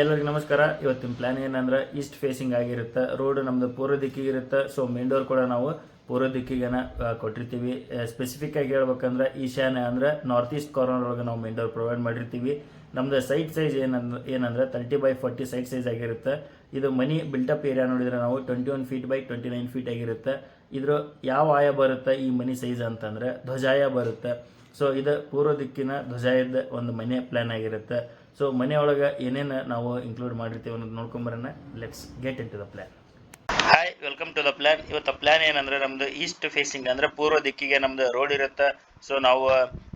ಎಲ್ಲರಿಗೂ ನಮಸ್ಕಾರ. ಇವತ್ತಿನ ಪ್ಲಾನ್ ಏನಂದ್ರೆ ಈಸ್ಟ್ ಫೇಸಿಂಗ್ ಆಗಿರುತ್ತೆ. ರೋಡ್ ನಮ್ದು ಪೂರ್ವ ದಿಕ್ಕಿಗೆ ಇರುತ್ತೆ. ಸೊ ಮೇನ್ ಡೋರ್ ಕೂಡ ನಾವು ಪೂರ್ವ ದಿಕ್ಕಿಗೆನ ಕೊಟ್ಟಿರ್ತೀವಿ. ಸ್ಪೆಸಿಫಿಕ್ ಆಗಿ ಹೇಳ್ಬೇಕಂದ್ರೆ ಈಶಾನ್ಯ ಅಂದ್ರೆ ನಾರ್ತ್ ಈಸ್ಟ್ ಕಾರ್ನರ್ ಒಳಗೆ ನಾವು ಮೇನ್ ಡೋರ್ ಪ್ರೊವೈಡ್ ಮಾಡಿರ್ತೀವಿ. ನಮ್ದು ಸೈಟ್ ಸೈಜ್ ಏನಂದ್ರೆ ಏನಂದ್ರೆ thirty by forty site size ಆಗಿರುತ್ತೆ. ಇದು ಮನಿ ಬಿಲ್ಟಪ್ ಏರಿಯಾ ನೋಡಿದ್ರೆ ನಾವು twenty one feet by twenty nine feet ಆಗಿರುತ್ತೆ. ಇದ್ರ ಯಾವ ಆಯ ಬರುತ್ತೆ ಈ ಮನಿ ಸೈಜ್ ಅಂತಂದ್ರೆ ಧ್ವಜಾಯ ಬರುತ್ತೆ. ಸೊ ಇದು ಪೂರ್ವ ದಿಕ್ಕಿನ ಧ್ವಜಾಯದ ಒಂದು ಮನೆ ಪ್ಲಾನ್ ಆಗಿರುತ್ತೆ. ಸೊ ಮನೆಯೊಳಗೆ ಏನೇನು ನಾವು ಇನ್ಕ್ಲೂಡ್ ಮಾಡಿರ್ತೀವಿ ಅನ್ನೋದು ನೋಡ್ಕೊಂಬರೋಣ. Let's get into the plan hi welcome to the plan ಇವತ್ತು ಪ್ಲ್ಯಾನ್ ಏನಂದ್ರೆ ನಮ್ದು ಈಸ್ಟ್ ಫೇಸಿಂಗ್ ಅಂದ್ರೆ ಪೂರ್ವ ದಿಕ್ಕಿಗೆ ನಮ್ದು ರೋಡ್ ಇರುತ್ತೆ. ಸೊ ನಾವು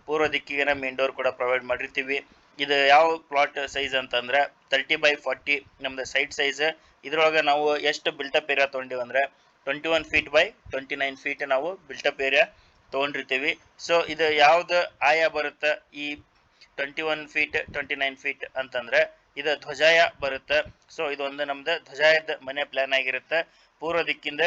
ಪೂರ್ವ ದಿಕ್ಕಿಗೆ ಮೇನ್ ಡೋರ್ ಕೂಡ ಪ್ರೊವೈಡ್ ಮಾಡಿರ್ತೀವಿ. ಇದು ಯಾವ ಪ್ಲಾಟ್ ಸೈಜ್ ಅಂತಂದ್ರೆ ತರ್ಟಿ ಬೈ ಫಾರ್ಟಿ ನಮ್ದು ಸೈಟ್ ಸೈಜ್ ಇದ್ರೊಳಗೆ ನಾವು ಎಷ್ಟು ಬಿಲ್ಟಪ್ ಏರಿಯಾ ತೊಗೊಂಡಿವಿ ಅಂದ್ರೆ twenty one feet by twenty nine feet ನಾವು ಬಿಲ್ಟಪ್ ಏರಿಯಾ ತೊಗೊಂಡಿರ್ತೀವಿ. ಸೊ ಇದು ಯಾವ್ದು ಆಯಾ ಬರುತ್ತೆ ಈ twenty one feet twenty nine feet ಅಂತಂದ್ರೆ ಇದು ಧ್ವಜಾಯ ಬರುತ್ತೆ. ಸೊ ಇದೊಂದು ನಮ್ದು ಧ್ವಜಾಯದ ಮನೆ ಪ್ಲಾನ್ ಆಗಿರುತ್ತೆ. ಪೂರ್ವ ದಿಕ್ಕಿಂದ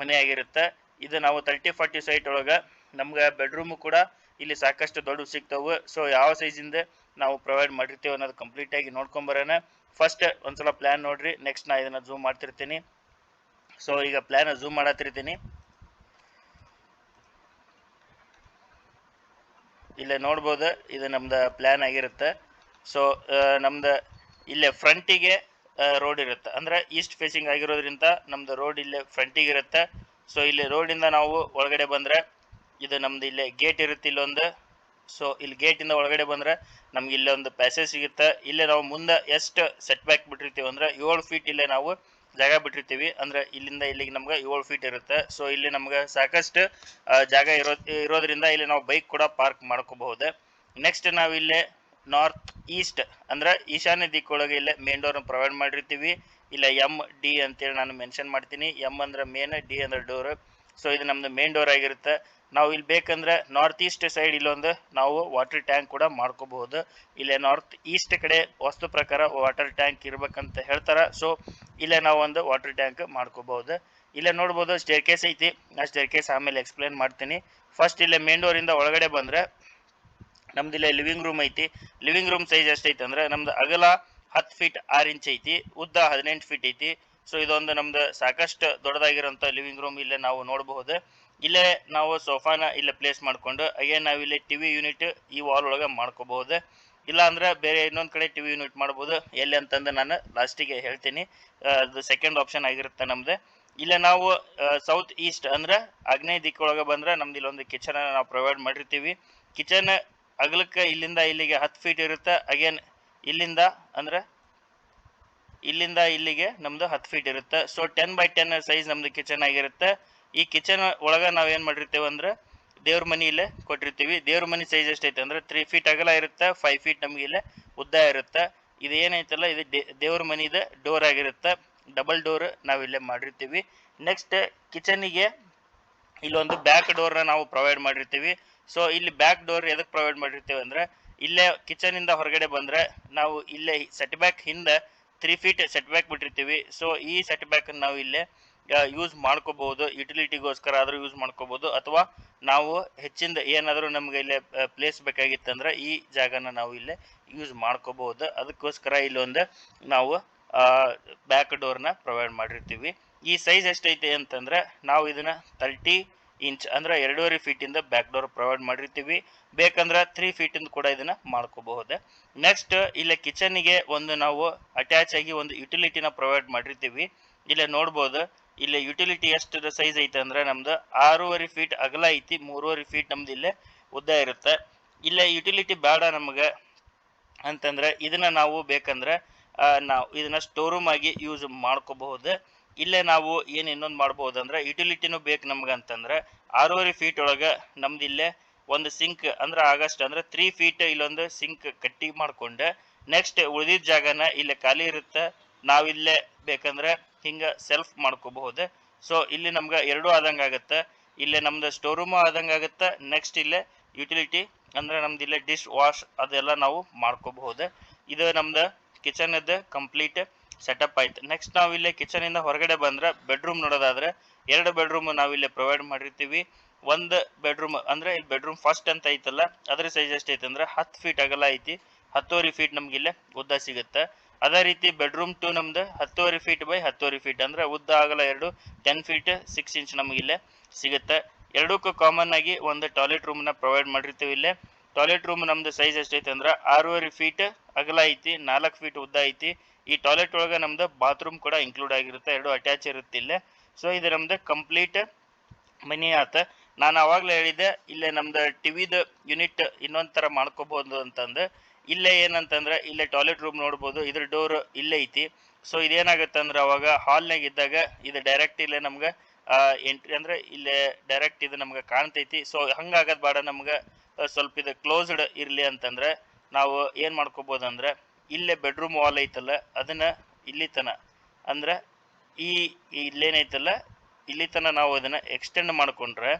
ಮನೆ ಆಗಿರುತ್ತೆ. ಇದು ನಾವು ತರ್ಟಿ ಫಾರ್ಟಿ ಸೈಟ್ ಒಳಗೆ ನಮ್ಗೆ ಬೆಡ್ರೂಮ್ ಕೂಡ ಇಲ್ಲಿ ಸಾಕಷ್ಟು ದೊಡ್ಡ ಸಿಗ್ತವೆ. ಸೊ ಯಾವ ಸೈಜಿಂದ ನಾವು ಪ್ರೊವೈಡ್ ಮಾಡಿರ್ತೀವಿ ಅನ್ನೋದು ಕಂಪ್ಲೀಟ್ ಆಗಿ ನೋಡ್ಕೊಂಬರೋಣ ಫಸ್ಟ್ ಒಂದ್ಸಲ ಪ್ಲಾನ್ ನೋಡ್ರಿ. ನೆಕ್ಸ್ಟ್ ನಾ ಇದನ್ನ ಝೂಮ್ ಮಾಡ್ತಿರ್ತೀನಿ. ಸೊ ಈಗ ಪ್ಲಾನ್ ಝೂಮ್ ಮಾಡತ್ತಿರ್ತೀನಿ ಇಲ್ಲೇ ನೋಡ್ಬೋದು, ಇದು ನಮ್ದು ಪ್ಲಾನ್ ಆಗಿರುತ್ತೆ. ಸೊ ನಮ್ದು ಇಲ್ಲೇ ಫ್ರಂಟಿಗೆ ರೋಡ್ ಇರುತ್ತೆ. ಅಂದ್ರೆ ಈಸ್ಟ್ ಫೇಸಿಂಗ್ ಆಗಿರೋದ್ರಿಂದ ನಮ್ದು ರೋಡ್ ಇಲ್ಲೇ ಫ್ರಂಟಿಗೆ ಇರುತ್ತೆ. ಸೊ ಇಲ್ಲಿ ರೋಡಿಂದ ನಾವು ಒಳಗಡೆ ಬಂದ್ರೆ ಇದು ನಮ್ದು ಇಲ್ಲೇ ಗೇಟ್ ಇರುತ್ತೆ ಇಲ್ಲೊಂದು. ಸೊ ಇಲ್ಲಿ ಗೇಟಿಂದ ಒಳಗಡೆ ಬಂದ್ರೆ ನಮ್ಗೆ ಇಲ್ಲೇ ಒಂದು ಪ್ಯಾಸೇಜ್ ಸಿಗುತ್ತೆ. ಇಲ್ಲೇ ನಾವು ಮುಂದೆ ಎಷ್ಟು ಸೆಟ್ ಬ್ಯಾಕ್ ಬಿಟ್ಟಿರ್ತೀವಿ ಅಂದ್ರೆ ಏಳು ಫೀಟ್ ಇಲ್ಲೇ ನಾವು ಜಾಗ ಬಿಟ್ಟಿರ್ತೀವಿ. ಅಂದ್ರೆ ಇಲ್ಲಿಂದ ಇಲ್ಲಿಗೆ ನಮ್ಗೆ ಏಳು ಫೀಟ್ ಇರುತ್ತೆ. ಸೊ ಇಲ್ಲಿ ನಮ್ಗೆ ಸಾಕಷ್ಟು ಜಾಗ ಇರೋ, ಇರೋದ್ರಿಂದ ಇಲ್ಲಿ ನಾವು ಬೈಕ್ ಕೂಡ ಪಾರ್ಕ್ ಮಾಡ್ಕೋಬಹುದು. ನೆಕ್ಸ್ಟ್ ನಾವು ಇಲ್ಲಿ ನಾರ್ತ್ ಈಸ್ಟ್ ಅಂದ್ರೆ ಈಶಾನ್ಯ ದಿಕ್ಕೊಳಗೆ ಇಲ್ಲೇ ಮೇನ್ ಡೋರ್ ಪ್ರೊವೈಡ್ ಮಾಡಿರ್ತೀವಿ. ಇಲ್ಲ ಎಂ ಡಿ ಅಂತೇಳಿ ನಾನು ಮೆನ್ಷನ್ ಮಾಡ್ತೀನಿ. ಎಂ ಅಂದ್ರೆ ಮೇನ್ ಡಿ ಅಂದ್ರೆ ಡೋರ್ ಸೊ ಇದು ನಮ್ದು ಮೇನ್ ಡೋರ್ ಆಗಿರುತ್ತೆ. ನಾವು ಇಲ್ಲಿ ಬೇಕಂದ್ರೆ ನಾರ್ತ್ ಈಸ್ಟ್ ಸೈಡ್ ಇಲ್ಲೊಂದು ನಾವು ವಾಟರ್ ಟ್ಯಾಂಕ್ ಕೂಡ ಮಾಡ್ಕೋಬಹುದು. ಇಲ್ಲೇ ನಾರ್ತ್ ಈಸ್ಟ್ ಕಡೆ ವಸ್ತು ಪ್ರಕಾರ ವಾಟರ್ ಟ್ಯಾಂಕ್ ಇರ್ಬೇಕಂತ ಹೇಳ್ತಾರ. ಸೊ ಇಲ್ಲೇ ನಾವು ಒಂದು ವಾಟರ್ ಟ್ಯಾಂಕ್ ಮಾಡ್ಕೋಬಹುದು. ಇಲ್ಲೇ ನೋಡ್ಬೋದು ಸ್ಟೇರ್ ಕೇಸ್ ಐತಿ. ಆ ಸ್ಟೇರ್ ಕೇಸ್ ಆಮೇಲೆ ಎಕ್ಸ್ಪ್ಲೇನ್ ಮಾಡ್ತೀನಿ. ಫಸ್ಟ್ ಇಲ್ಲೇ ಮೇನ್ ಇಂದ ಒಳಗಡೆ ಬಂದ್ರೆ ನಮ್ದು ಇಲ್ಲೇ ಲಿವಿಂಗ್ ರೂಮ್ ಐತಿ. ಲಿವಿಂಗ್ ರೂಮ್ ಸೈಜ್ ಎಷ್ಟೈತಿ ಅಂದ್ರೆ ನಮ್ದು ಅಗಲ ಹತ್ತು ಫೀಟ್ ಆರು ಇಂಚ್ ಐತಿ. ಉದ್ದ ಹದಿನೆಂಟು ಫೀಟ್ ಐತಿ. ಸೊ ಇದೊಂದು ನಮ್ದು ಸಾಕಷ್ಟು ದೊಡ್ಡದಾಗಿರೋಂಥ ಲಿವಿಂಗ್ ರೂಮ್ ಇಲ್ಲೇ ನಾವು ನೋಡಬಹುದು. ಇಲ್ಲೇ ನಾವು ಸೋಫಾನ ಇಲ್ಲೇ ಪ್ಲೇಸ್ ಮಾಡ್ಕೊಂಡು ಅಗೇನ್ ನಾವು ಇಲ್ಲಿ ಟಿವಿ ಯೂನಿಟ್ ಈ ವಾಲ್ ಒಳಗೆ ಮಾಡ್ಕೋಬಹುದು. ಇಲ್ಲ ಅಂದ್ರೆ ಬೇರೆ ಇನ್ನೊಂದು ಕಡೆ ಟಿವಿ ಯೂನಿಟ್ ಮಾಡ್ಬೋದು. ಎಲ್ಲಿ ಅಂತಂದು ನಾನು ಲಾಸ್ಟಿಗೆ ಹೇಳ್ತೀನಿ. ಅದು ಸೆಕೆಂಡ್ ಆಪ್ಷನ್ ಆಗಿರುತ್ತೆ ನಮ್ದು. ಇಲ್ಲೇ ನಾವು ಸೌತ್ ಈಸ್ಟ್ ಅಂದ್ರೆ ಆಗ್ನೇಯ ದಿಕ್ಕೊಳಗೆ ಬಂದ್ರೆ ನಮ್ದು ಇಲ್ಲೊಂದು ಕಿಚನ್ ನಾವು ಪ್ರೊವೈಡ್ ಮಾಡಿರ್ತೀವಿ. ಕಿಚನ್ ಅಗಲಕ್ಕೆ ಇಲ್ಲಿಂದ ಇಲ್ಲಿಗೆ ಹತ್ತು ಫೀಟ್ ಇರುತ್ತೆ. ಅಗೇನ್ ಇಲ್ಲಿಂದ ಅಂದ್ರೆ ಇಲ್ಲಿಂದ ಇಲ್ಲಿಗೆ ನಮ್ದು ಹತ್ತು ಫೀಟ್ ಇರುತ್ತೆ. So ten by ten size ನಮ್ದು ಕಿಚನ್ ಆಗಿರುತ್ತೆ. ಈ ಕಿಚನ್ ಒಳಗೆ ನಾವ್ ಏನ್ ಮಾಡಿರ್ತೇವೆ ಅಂದ್ರೆ, ದೇವ್ರ ಮನಿ ಇಲ್ಲೇ ಕೊಟ್ಟಿರ್ತೀವಿ. ದೇವ್ರ ಮನಿ ಸೈಜ್ ಎಷ್ಟೈತೆ ಅಂದ್ರೆ ತ್ರೀ ಫೀಟ್ ಅಗಲ ಇರುತ್ತೆ ಫೈವ್ ಫೀಟ್ ನಮ್ಗೆ ಇಲ್ಲೇ ಉದ್ದ ಇರುತ್ತೆ. ಇದು ಏನೈತಲ್ಲ ಇದು ದೇವ್ರ ಮನಿದ ಡೋರ್ ಆಗಿರುತ್ತೆ. ಡಬಲ್ ಡೋರ್ ನಾವು ಇಲ್ಲೇ ಮಾಡಿರ್ತೀವಿ. ನೆಕ್ಸ್ಟ್ ಕಿಚನಿಗೆ ಇಲ್ಲೊಂದು ಬ್ಯಾಕ್ ಡೋರ್ನ ನಾವು ಪ್ರೊವೈಡ್ ಮಾಡಿರ್ತೀವಿ. ಸೊ ಇಲ್ಲಿ ಬ್ಯಾಕ್ ಡೋರ್ ಎದಕ್ಕೆ ಪ್ರೊವೈಡ್ ಮಾಡಿರ್ತೀವಿ ಅಂದ್ರೆ, ಇಲ್ಲೇ ಕಿಚನ್ ಇಂದ ಹೊರಗಡೆ ಬಂದ್ರೆ, ನಾವು ಇಲ್ಲೇ ಸೆಟ್ ಬ್ಯಾಕ್ ಹಿಂದೆ ತ್ರೀ ಫೀಟ್ ಸೆಟ್ ಬ್ಯಾಕ್ ಬಿಟ್ಟಿರ್ತೀವಿ. ಸೊ ಈ ಸೆಟ್ ಬ್ಯಾಕ್ ನಾವು ಇಲ್ಲೇ ಯೂಸ್ ಮಾಡ್ಕೋಬಹುದು ಯುಟಿಲಿಟಿಗೋಸ್ಕರ ಆದರೂ ಯೂಸ್ ಮಾಡ್ಕೋಬಹುದು ಅಥವಾ ನಾವು ಹೆಚ್ಚಿಂದ ಏನಾದರೂ ನಮ್ಗೆ ಇಲ್ಲೇ ಪ್ಲೇಸ್ ಬೇಕಾಗಿತ್ತಂದ್ರೆ ಈ ಜಾಗನ ನಾವು ಇಲ್ಲೇ ಯೂಸ್ ಮಾಡ್ಕೋಬಹುದು ಅದಕ್ಕೋಸ್ಕರ ಇಲ್ಲೊಂದು ನಾವು ಬ್ಯಾಕ್ ಡೋರ್ನ ಪ್ರೊವೈಡ್ ಮಾಡಿರ್ತೀವಿ. ಈ ಸೈಜ್ ಎಷ್ಟೈತೆ ಅಂತಂದ್ರೆ, ನಾವು ಇದನ್ನ ತರ್ಟಿ ಇಂಚ್ ಅಂದ್ರೆ ಎರಡೂವರೆ ಫೀಟ್ ಇಂದ ಬ್ಯಾಕ್ ಡೋರ್ ಪ್ರೊವೈಡ್ ಮಾಡಿರ್ತೀವಿ. ಬೇಕಂದ್ರೆ ತ್ರೀ ಫೀಟ್ ಇಂದ ಕೂಡ ಇದನ್ನ ಮಾಡ್ಕೋಬಹುದು. ನೆಕ್ಸ್ಟ್ ಇಲ್ಲೇ ಕಿಚನ್ಗೆ ಒಂದು ನಾವು ಅಟ್ಯಾಚ್ ಆಗಿ ಒಂದು ಯುಟಿಲಿಟಿನ ಪ್ರೊವೈಡ್ ಮಾಡಿರ್ತೀವಿ. ಇಲ್ಲೇ ನೋಡ್ಬೋದು, ಇಲ್ಲಿ ಯುಟಿಲಿಟಿ ಎಷ್ಟು ಸೈಜ್ ಐತೆ ಅಂದ್ರೆ ನಮ್ದು ಆರೂವರೆ ಫೀಟ್ ಅಗಲ ಐತಿ, ಮೂರುವರೆ ಫೀಟ್ ನಮ್ದು ಇಲ್ಲೇ ಉದ್ದ ಇರುತ್ತೆ. ಇಲ್ಲೇ ಯುಟಿಲಿಟಿ ಬೇಡ ನಮಗೆ ಅಂತಂದ್ರೆ ಇದನ್ನ ನಾವು ಬೇಕಂದ್ರೆ ನಾವು ಇದನ್ನ ಸ್ಟೋರ್ ರೂಮ್ ಆಗಿ ಯೂಸ್ ಮಾಡ್ಕೋಬಹುದು. ಇಲ್ಲೇ ನಾವು ಏನು ಇನ್ನೊಂದು ಮಾಡ್ಬೋದು ಅಂದ್ರೆ ಯುಟಿಲಿಟಿನೂ ಬೇಕು ನಮ್ಗೆ ಅಂತಂದ್ರೆ ಆರೂವರೆ ಫೀಟ್ ಒಳಗೆ ನಮ್ದು ಇಲ್ಲೇ ಒಂದು ಸಿಂಕ್ ಅಂದ್ರೆ ಆಗಸ್ಟ್ ಅಂದ್ರೆ ತ್ರೀ ಫೀಟ್ ಇಲ್ಲೊಂದು ಸಿಂಕ್ ಕಟ್ಟಿ ಮಾಡ್ಕೊಂಡೆ. ನೆಕ್ಸ್ಟ್ ಉಳಿದಿದ್ದ ಜಾಗನ ಇಲ್ಲೇ ಖಾಲಿ ಇರುತ್ತೆ. ನಾವಿಲ್ಲೇ ಬೇಕಂದ್ರೆ ಹಿಂಗ ಸೆಲ್ಫ್ ಮಾಡ್ಕೋಬಹುದು. ಸೊ ಇಲ್ಲಿ ನಮ್ಗೆ ಎರಡೂ ಆದಂಗ ಆಗುತ್ತೆ. ಇಲ್ಲೇ ನಮ್ದು ಸ್ಟೋರ್ ರೂಮ್ ಆದಂಗ ಆಗತ್ತೆ. ನೆಕ್ಸ್ಟ್ ಇಲ್ಲೇ ಯುಟಿಲಿಟಿ ಅಂದ್ರೆ ನಮ್ದು ಇಲ್ಲೇ ಡಿಶ್ ವಾಶ್ ಅದೆಲ್ಲ ನಾವು ಮಾಡ್ಕೋಬಹುದು. ಇದು ನಮ್ದು ಕಿಚನ್ ಕಂಪ್ಲೀಟ್ ಸೆಟಪ್ ಆಯ್ತು. ನೆಕ್ಸ್ಟ್ ನಾವು ಇಲ್ಲೇ ಕಿಚನ್ ಇಂದ ಹೊರಗಡೆ ಬಂದ್ರೆ ಬೆಡ್ರೂಮ್ ನೋಡೋದಾದ್ರೆ ಎರಡು ಬೆಡ್ರೂಮ್ ನಾವು ಇಲ್ಲಿ ಪ್ರೊವೈಡ್ ಮಾಡಿರ್ತೀವಿ. ಒಂದು ಬೆಡ್ರೂಮ್ ಅಂದ್ರೆ ಇಲ್ಲಿ ಬೆಡ್ರೂಮ್ ಫಸ್ಟ್ ಅಂತ ಐತಲ್ಲ, ಅದ್ರ ಸೈಜ್ ಎಷ್ಟೈತೆ ಅಂದ್ರೆ ಹತ್ತು ಫೀಟ್ ಅಗಲ ಐತಿ. ಹತ್ತುವರೆ ಫೀಟ್ ನಮ್ಗೆ ಇಲ್ಲೇ ಉದ್ದ ಸಿಗುತ್ತೆ. ಅದೇ ರೀತಿ ಬೆಡ್ರೂಮ್ ಟು ನಮ್ದು ಹತ್ತುವರೆ ಫೀಟ್ ಬೈ ಹತ್ತುವರೆ ಫೀಟ್ ಅಂದ್ರೆ ಉದ್ದ ಆಗಲ್ಲ ಎರಡು ಟೆನ್ ಫೀಟ್ ಸಿಕ್ಸ್ ಇಂಚ್ ನಮ್ಗೆ ಇಲ್ಲೇ ಸಿಗುತ್ತೆ. ಎರಡಕ್ಕೂ ಕಾಮನ್ ಆಗಿ ಒಂದು ಟಾಯ್ಲೆಟ್ ರೂಮ್ನ ಪ್ರೊವೈಡ್ ಮಾಡಿರ್ತೀವಿ ಇಲ್ಲೇ. ಟಾಯ್ಲೆಟ್ ರೂಮ್ ನಮ್ದು ಸೈಜ್ ಎಷ್ಟೈತೆ ಅಂದ್ರೆ ಆರೂವರೆ ಫೀಟ್ ಅಗಲ ಐತಿ, ನಾಲ್ಕು ಫೀಟ್ ಉದ್ದ ಐತಿ. ಈ ಟಾಯ್ಲೆಟ್ ಒಳಗೆ ನಮ್ದು ಬಾತ್ರೂಮ್ ಕೂಡ ಇನ್ಕ್ಲೂಡ್ ಆಗಿರುತ್ತೆ, ಎರಡು ಅಟ್ಯಾಚ್ ಇರುತ್ತೆ ಇಲ್ಲೇ. ಸೊ ಇದು ನಮ್ದು ಕಂಪ್ಲೀಟ್ ಮನಿ ಆತ. ನಾನು ಅವಾಗಲೇ ಹೇಳಿದ್ದೆ, ಇಲ್ಲೇ ನಮ್ದು ಟಿವಿದು ಯೂನಿಟ್ ಇನ್ನೊಂದು ಥರ ಮಾಡ್ಕೋಬಹುದು ಅಂತಂದು. ಇಲ್ಲೇ ಏನಂತಂದ್ರೆ, ಇಲ್ಲೇ ಟಾಯ್ಲೆಟ್ ರೂಮ್ ನೋಡ್ಬೋದು, ಇದ್ರ ಡೋರ್ ಇಲ್ಲೇ ಐತಿ. ಸೊ ಇದೇನಾಗುತ್ತೆ ಅಂದ್ರೆ, ಅವಾಗ ಹಾಲ್ನಾಗ ಇದ್ದಾಗ ಇದು ಡೈರೆಕ್ಟ್ ಇಲ್ಲೇ ನಮ್ಗೆ ಎಂಟ್ರಿ ಅಂದ್ರೆ ಇಲ್ಲೇ ಡೈರೆಕ್ಟ್ ಇದು ನಮ್ಗೆ ಕಾಣ್ತೈತಿ. ಸೊ ಹಂಗಾಗದ್ ಬೇಡ ನಮ್ಗೆ, ಸ್ವಲ್ಪ ಇದು ಕ್ಲೋಸ್ಡ್ ಇರಲಿ ಅಂತಂದ್ರೆ, ನಾವು ಏನು ಮಾಡ್ಕೋಬೋದು ಅಂದ್ರೆ ಇಲ್ಲೇ ಬೆಡ್ರೂಮ್ ವಾಲ್ ಐತಲ್ಲ, ಅದನ್ನ ಇಲ್ಲಿ ತನ. ಅಂದ್ರೆ ಈ ಇಲ್ಲೇನೈತಲ್ಲ, ಇಲ್ಲಿ ತನ ನಾವು ಅದನ್ನ ಎಕ್ಸ್ಟೆಂಡ್ ಮಾಡ್ಕೊಂಡ್ರೆ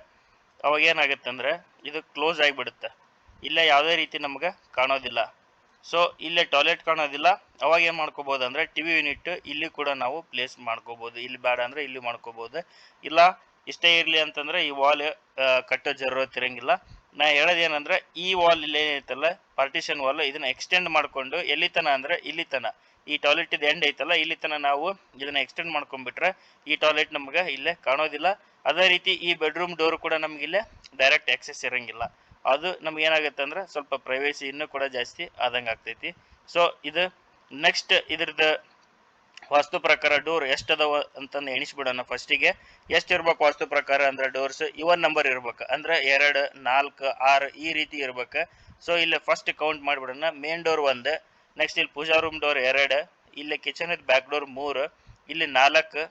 ಅವಾಗ ಏನಾಗುತ್ತೆ ಅಂದ್ರೆ ಇದು ಕ್ಲೋಸ್ ಆಗಿಬಿಡುತ್ತೆ. ಇಲ್ಲೇ ಯಾವುದೇ ರೀತಿ ನಮಗೆ ಕಾಣೋದಿಲ್ಲ. ಸೊ ಇಲ್ಲೇ ಟಾಯ್ಲೆಟ್ ಕಾಣೋದಿಲ್ಲ. ಅವಾಗ ಏನು ಮಾಡ್ಕೋಬೋದು ಅಂದರೆ ಟಿ ವಿ ಯೂನಿಟ್ ಇಲ್ಲಿ ಕೂಡ ನಾವು ಪ್ಲೇಸ್ ಮಾಡ್ಕೋಬೋದು. ಇಲ್ಲಿ ಬೇಡ ಅಂದರೆ ಇಲ್ಲಿ ಮಾಡ್ಕೋಬೋದು. ಇಲ್ಲ, ಇಷ್ಟೇ ಇರಲಿ ಅಂತಂದ್ರೆ ಈ ವಾಲ್ ಕಟ್ಟೋ ಜರೂರತ್ ಇರಂಗಿಲ್ಲ. ನಾ ಹೇಳೋದೇನಂದ್ರೆ, ಈ ವಾಲ್ ಇಲ್ಲಿ ಏನೈತಲ್ಲ ಪಾರ್ಟಿಷನ್ ವಾಲ್ ಇದನ್ನ ಎಕ್ಸ್ಟೆಂಡ್ ಮಾಡಿಕೊಂಡು ಎಲ್ಲಿ ತನ ಅಂದ್ರೆ ಇಲ್ಲಿ ತನ ಈ ಟಾಯ್ಲೆಟ್ ಇದು ಎಂಡ್ ಐತಲ್ಲ ಇಲ್ಲಿ ತನ ನಾವು ಇದನ್ನ ಎಕ್ಸ್ಟೆಂಡ್ ಮಾಡ್ಕೊಂಡ್ಬಿಟ್ರೆ ಈ ಟಾಯ್ಲೆಟ್ ನಮ್ಗೆ ಇಲ್ಲೇ ಕಾಣೋದಿಲ್ಲ. ಅದೇ ರೀತಿ ಈ ಬೆಡ್ರೂಮ್ ಡೋರ್ ಕೂಡ ನಮ್ಗೆ ಇಲ್ಲೇ ಡೈರೆಕ್ಟ್ ಆಕ್ಸೆಸ್ ಇರಂಗಿಲ್ಲ. ಅದು ನಮ್ಗೆ ಏನಾಗುತ್ತೆ ಅಂದ್ರೆ ಸ್ವಲ್ಪ ಪ್ರೈವೇಸಿ ಇನ್ನೂ ಕೂಡ ಜಾಸ್ತಿ ಆದಂಗೆ ಆಗ್ತೈತಿ ಸೊ ಇದು ನೆಕ್ಸ್ಟ್ ಇದ್ರದ್ದು ವಾಸ್ತು ಪ್ರಕಾರ ಡೋರ್ ಎಷ್ಟದವ ಅಂತಂದು ಎಣಿಸ್ಬಿಡೋಣ ಫಸ್ಟಿಗೆ. ಎಷ್ಟು ಇರ್ಬೇಕು ವಾಸ್ತು ಪ್ರಕಾರ ಅಂದ್ರೆ ಡೋರ್ಸ್? ಇವನ್ ನಂಬರ್ ಇರ್ಬೇಕು. ಅಂದ್ರೆ ಎರಡು, ನಾಲ್ಕು, ಆರು ಈ ರೀತಿ ಇರ್ಬೇಕು. ಸೊ ಇಲ್ಲಿ ಫಸ್ಟ್ ಕೌಂಟ್ ಮಾಡಿಬಿಡೋಣ. ಮೇನ್ ಡೋರ್ ಒಂದು ನೆಕ್ಸ್ಟ್ ಇಲ್ಲಿ ಪೂಜಾ ರೂಮ್ ಡೋರ್ ಎರಡು, ಇಲ್ಲಿ ಕಿಚನ್ ಬ್ಯಾಕ್ ಡೋರ್ ಮೂರು, ಇಲ್ಲಿ ನಾಲ್ಕು,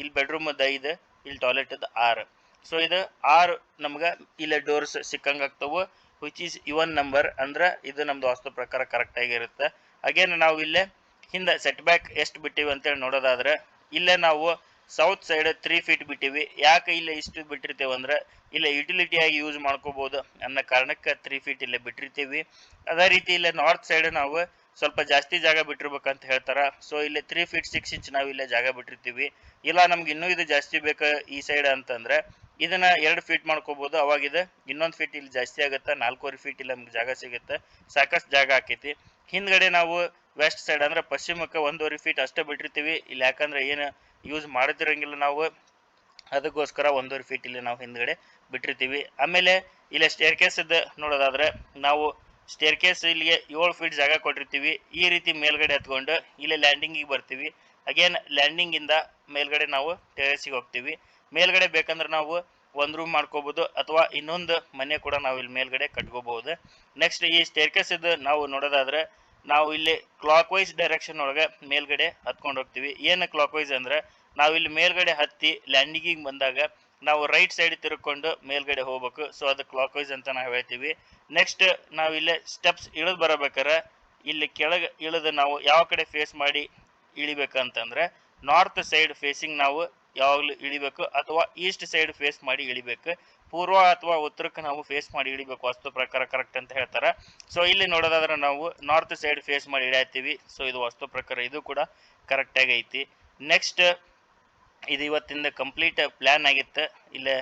ಇಲ್ಲಿ ಬೆಡ್ರೂಮ್ ಐದು, ಇಲ್ಲಿ ಟಾಯ್ಲೆಟ್ ಆರು. ಸೊ ಇದು ಆರು ನಮ್ಗೆ ಇಲ್ಲಿ ಡೋರ್ಸ್ ಸಿಕ್ಕಂಗೆ ಆಗ್ತವು ವಿಚ್ ಈಸ್ ಇವನ್ ನಂಬರ್ ಅಂದ್ರೆ ಇದು ನಮ್ದು ವಾಸ್ತು ಪ್ರಕಾರ ಕರೆಕ್ಟ್ ಆಗಿರುತ್ತೆ. ಅಗೇನ್ ನಾವು ಇಲ್ಲೇ ಹಿಂದೆ ಸೆಟ್ ಬ್ಯಾಕ್ ಎಷ್ಟು ಬಿಟ್ಟಿವಿ ಅಂತೇಳಿ ನೋಡೋದಾದ್ರೆ, ಇಲ್ಲೇ ನಾವು ಸೌತ್ ಸೈಡ್ ತ್ರೀ ಫೀಟ್ ಬಿಟ್ಟಿವಿ. ಯಾಕೆ ಇಲ್ಲ ಇಷ್ಟು ಬಿಟ್ಟಿರ್ತೇವೆ ಅಂದ್ರೆ, ಇಲ್ಲೇ ಯುಟಿಲಿಟಿಯಾಗಿ ಯೂಸ್ ಮಾಡ್ಕೋಬಹುದು ಅನ್ನೋ ಕಾರಣಕ್ಕೆ ತ್ರೀ ಫೀಟ್ ಇಲ್ಲೇ ಬಿಟ್ಟಿರ್ತೀವಿ. ಅದೇ ರೀತಿ ಇಲ್ಲೇ ನಾರ್ತ್ ಸೈಡ್ ನಾವು ಸ್ವಲ್ಪ ಜಾಸ್ತಿ ಜಾಗ ಬಿಟ್ಟಿರ್ಬೇಕಂತ ಹೇಳ್ತಾರ. ಸೊ ಇಲ್ಲಿ ತ್ರೀ ಫೀಟ್ ಸಿಕ್ಸ್ ಇಂಚ್ ನಾವು ಇಲ್ಲೇ ಜಾಗ ಬಿಟ್ಟಿರ್ತೀವಿ. ಇಲ್ಲ, ನಮ್ಗೆ ಇನ್ನೂ ಇದು ಜಾಸ್ತಿ ಬೇಕು ಈ ಸೈಡ್ ಅಂತಂದ್ರೆ, ಇದನ್ನ ಎರಡು ಫೀಟ್ ಮಾಡ್ಕೋಬಹುದು ಅವಾಗ ಇದು ಇನ್ನೊಂದು ಫೀಟ್ ಇಲ್ಲಿ ಜಾಸ್ತಿ ಆಗುತ್ತೆ. ನಾಲ್ಕೂವರೆ ಫೀಟ್ ಇಲ್ಲಿ ನಮ್ಗೆ ಜಾಗ ಸಿಗುತ್ತೆ. ಸಾಕಷ್ಟು ಜಾಗ ಆಕೈತಿ. ಹಿಂದ್ಗಡೆ ನಾವು ವೆಸ್ಟ್ ಸೈಡ್ ಅಂದ್ರೆ ಪಶ್ಚಿಮಕ್ಕೆ ಒಂದೂವರೆ ಫೀಟ್ ಅಷ್ಟೇ ಬಿಟ್ಟಿರ್ತೀವಿ. ಇಲ್ಲಿ ಯಾಕಂದ್ರೆ ಏನು ಯೂಸ್ ಮಾಡದಿರಂಗಿಲ್ಲ ನಾವು. ಅದಕ್ಕೋಸ್ಕರ ಒಂದೂವರೆ ಫೀಟ್ ಇಲ್ಲಿ ನಾವು ಹಿಂದ್ಗಡೆ ಬಿಟ್ಟಿರ್ತೀವಿ. ಆಮೇಲೆ ಇಲ್ಲಿ ಸ್ಟೇರ್ ಕೇಸ್ ನೋಡೋದಾದ್ರೆ, ನಾವು ಸ್ಟೇರ್ ಕೇಸ್ ಇಲ್ಲಿಗೆ ಏಳು ಫೀಟ್ ಜಾಗ ಕೊಟ್ಟಿರ್ತೀವಿ. ಈ ರೀತಿ ಮೇಲ್ಗಡೆ ಹತ್ಕೊಂಡು ಇಲ್ಲಿ ಲ್ಯಾಂಡಿಂಗಿಗೆ ಬರ್ತೀವಿ. ಅಗೇನ್ ಲ್ಯಾಂಡಿಂಗ್ ಇಂದ ಮೇಲ್ಗಡೆ ನಾವು ಟೆರೇಸಿಗೆ ಹೋಗ್ತೀವಿ. ಮೇಲ್ಗಡೆ ಬೇಕಂದ್ರೆ ನಾವು ಒಂದು ರೂಮ್ ಮಾಡ್ಕೋಬಹುದು ಅಥವಾ ಇನ್ನೊಂದು ಮನೆ ಕೂಡ ನಾವು ಇಲ್ಲಿ ಮೇಲ್ಗಡೆ ಕಟ್ಕೋಬಹುದು ನೆಕ್ಸ್ಟ್ ಈ ಸ್ಟೇರ್ ಕೇಸ್ ಇದ್ದು ನಾವು ನೋಡೋದಾದ್ರೆ ನಾವು ಇಲ್ಲಿ ಕ್ಲಾಕ್ ವೈಸ್ ಡೈರೆಕ್ಷನ್ ಒಳಗೆ ಮೇಲ್ಗಡೆ ಹತ್ಕೊಂಡು ಹೋಗ್ತೀವಿ. ಏನು ಕ್ಲಾಕ್ ವೈಸ್ ಅಂದ್ರೆ ನಾವು ಇಲ್ಲಿ ಮೇಲ್ಗಡೆ ಹತ್ತಿ ಲ್ಯಾಂಡಿಂಗಿಗೆ ಬಂದಾಗ ನಾವು ರೈಟ್ ಸೈಡ್ ತಿರ್ಕೊಂಡು ಮೇಲ್ಗಡೆ ಹೋಗ್ಬೇಕು. ಸೊ ಅದು ಕ್ಲಾಕ್ ವೈಸ್ ಅಂತ ನಾವು ಹೇಳ್ತೀವಿ. ನೆಕ್ಸ್ಟ್ ನಾವು ಇಲ್ಲೇ ಸ್ಟೆಪ್ಸ್ ಇಳಿದು ಬರಬೇಕಾರೆ ಇಲ್ಲಿ ಕೆಳಗೆ ಇಳಿದು ನಾವು ಯಾವ ಕಡೆ ಫೇಸ್ ಮಾಡಿ ಇಳಿಬೇಕಂತಂದ್ರೆ ನಾರ್ತ್ ಸೈಡ್ ಫೇಸಿಂಗ್ ನಾವು ಯಾವಾಗಲೂ ಇಳಿಬೇಕು ಅಥವಾ ಈಸ್ಟ್ ಸೈಡ್ ಫೇಸ್ ಮಾಡಿ ಇಳಿಬೇಕು. ಪೂರ್ವ ಅಥವಾ ಉತ್ತರಕ್ಕೆ ನಾವು ಫೇಸ್ ಮಾಡಿ ಇಳಿಬೇಕು. ವಾಸ್ತು ಪ್ರಕಾರ ಕರೆಕ್ಟ್ ಅಂತ ಹೇಳ್ತಾರೆ. ಸೊ ಇಲ್ಲಿ ನೋಡೋದಾದ್ರೆ ನಾವು ನಾರ್ತ್ ಸೈಡ್ ಫೇಸ್ ಮಾಡಿ ಇಳಿಯತ್ತೀವಿ. ಸೊ ಇದು ವಾಸ್ತು ಪ್ರಕಾರ ಇದು ಕೂಡ ಕರೆಕ್ಟಾಗಿ ಐತಿ. ನೆಕ್ಸ್ಟ್ ಇದು ಇವತ್ತಿಂದ ಕಂಪ್ಲೀಟ್ ಪ್ಲ್ಯಾನ್ ಆಗಿತ್ತು. ಇಲ್ಲೇ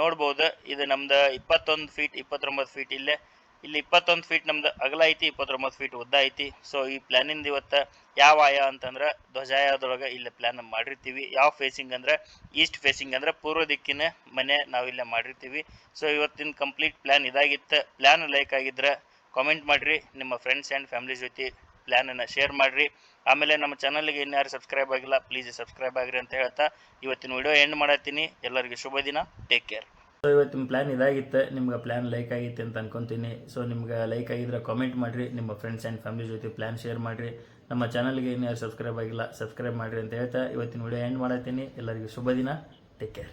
ನೋಡ್ಬೋದು. ಇದು ನಮ್ದು ಇಪ್ಪತ್ತೊಂದು ಫೀಟ್ ಇಪ್ಪತ್ತೊಂಬತ್ತು ಫೀಟ್ ಇಲ್ಲೇ ಇಲ್ಲಿ ಇಪ್ಪತ್ತೊಂದು ಫೀಟ್ ನಮ್ದು ಅಗಲ ಐತಿ, ಇಪ್ಪತ್ತೊಂಬತ್ತು ಫೀಟ್ ಉದ್ದ ಐತಿ. ಸೊ ಈ ಪ್ಲ್ಯಾನಿಂದ ಇವತ್ತು ಯಾವ ಆಯ ಅಂತಂದ್ರೆ ಧ್ವಜಾಯದೊಳಗೆ ಇಲ್ಲಿ ಪ್ಲಾನ್ ಮಾಡಿರ್ತೀವಿ. ಯಾವ ಫೇಸಿಂಗ್ ಅಂದ್ರೆ ಈಸ್ಟ್ ಫೇಸಿಂಗ್ ಅಂದ್ರೆ ಪೂರ್ವ ದಿಕ್ಕಿನ ಮನೆ ನಾವಿಲ್ಲೇ ಮಾಡಿರ್ತೀವಿ. ಸೊ ಇವತ್ತಿನ ಕಂಪ್ಲೀಟ್ ಪ್ಲ್ಯಾನ್ ಇದಾಗಿತ್ತು. ಪ್ಲ್ಯಾನ್ ಲೈಕ್ ಆಗಿದ್ರೆ ಕಾಮೆಂಟ್ ಮಾಡಿರಿ. ನಿಮ್ಮ ಫ್ರೆಂಡ್ಸ್ ಆ್ಯಂಡ್ ಫ್ಯಾಮಿಲಿ ಜೊತೆ ಪ್ಲ್ಯಾನನ್ನು ಶೇರ್ ಮಾಡಿರಿ. ಆಮೇಲೆ ನಮ್ಮ ಚಾನಲ್ಗೆ ಇನ್ಯಾರು ಸಬ್ಸ್ಕ್ರೈಬ್ ಆಗಿಲ್ಲ ಪ್ಲೀಸ್ ಸಬ್ಸ್ಕ್ರೈಬ್ ಆಗಿರಿ ಅಂತ ಹೇಳ್ತಾ ಇವತ್ತಿನ ವಿಡಿಯೋ ಎಂಡ್ ಮಾಡತ್ತೀನಿ. ಎಲ್ಲರಿಗೂ ಶುಭ ದಿನ. ಟೇಕ್ ಕೇರ್ ಸೊ ಇವತ್ತಿನ ಪ್ಲ್ಯಾನ್ ಇದಾಗಿತ್ತು. ನಿಮ್ಗೆ ಪ್ಲ್ಯಾನ್ ಲೈಕ್ ಆಗಿತ್ತು ಅಂತ ಅನ್ಕೊಂತೀನಿ. ಸೊ ನಿಮ್ಗೆ ಲೈಕ್ ಆಗಿದ್ರೆ ಕಾಮೆಂಟ್ ಮಾಡಿರಿ. ನಿಮ್ಮ ಫ್ರೆಂಡ್ಸ್ ಆ್ಯಂಡ್ ಫ್ಯಾಮಿಲಿ ಜೊತೆ ಪ್ಲ್ಯಾನ್ ಶೇರ್ ಮಾಡಿರಿ. ನಮ್ಮ ಚಾನಲ್ಗೆ ಇನ್ಯಾರು ಸಬ್ಸ್ಕ್ರೈಬ್ ಆಗಿಲ್ಲ ಸಬ್ಸ್ಕ್ರೈಬ್ ಮಾಡಿರಿ ಅಂತ ಹೇಳ್ತಾ ಇವತ್ತಿನ ವಿಡಿಯೋ ಎಂಡ್ ಮಾಡತ್ತೀನಿ. ಎಲ್ಲರಿಗೂ ಶುಭ ದಿನ. Take care